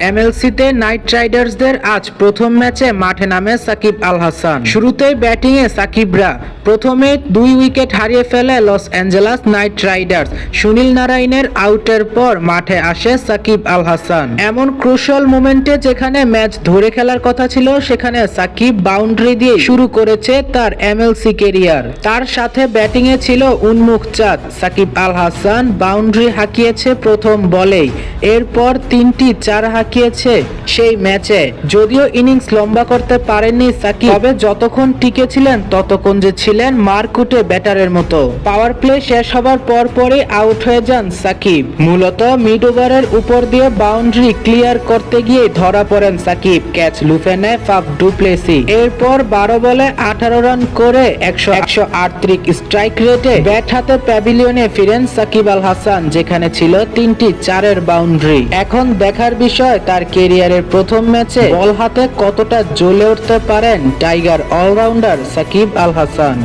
এমএলসিতে night রাইডার্সদের আজ প্রথম ম্যাচে মাঠে নামে সাকিব আল হাসান। শুরুতেই ব্যাটিংয়ে সাকিবরা প্রথমে দুই উইকেট হারিয়ে ফেলে Los Angeles Knight Riders. Sunil নারায়ণের আউটের পর মাঠে আসে সাকিব আল হাসান। এমন ক্রুশাল মোমেন্টে যেখানে ম্যাচ ধরে খেলার কথা ছিল, সেখানে সাকিব বাউন্ডারি দিয়ে শুরু করেছে তার এমএলসি কেরিয়ার। তার সাথে ব্যাটিংয়ে ছিল উন্মুখ চাঁদ। সাকিব আল হাসান বাউন্ডারি হাঁকিয়েছে প্রথম বলেই। এরপর তিনটি চার হাজার হাঁকিয়েছে সেই ম্যাচে। যদিও ইনিংস লম্বা করতে পারেননি সাকিব, তবে যতক্ষণ টিকে ছিলেন ততক্ষণ যে ছিলেন মারকুটে ব্যাটারের মতো। পাওয়ার প্লে শেষ হবার পর পরই আউট হয়ে যান সাকিব। মূলত মিড ওভারের উপর দিয়ে বাউন্ডারি ক্লিয়ার করতে গিয়ে ধরা পড়েন সাকিব। ক্যাচ লুফে নেয় ফাফ ডুপ্লেসি। এরপর বারো বলে আঠারো রান করে একশো একশো আটত্রিশ স্ট্রাইক রেটে ব্যাট হাতে প্যাভিলিয়নে ফিরেন সাকিব আল হাসান, যেখানে ছিল তিনটি চারের বাউন্ডারি। এখন দেখার বিষয় তার কেরিয়ারের প্রথম ম্যাচে বল হাতে কতটা জ্বলে উঠতে পারেন টাইগার অলরাউন্ডার সাকিব আল হাসান?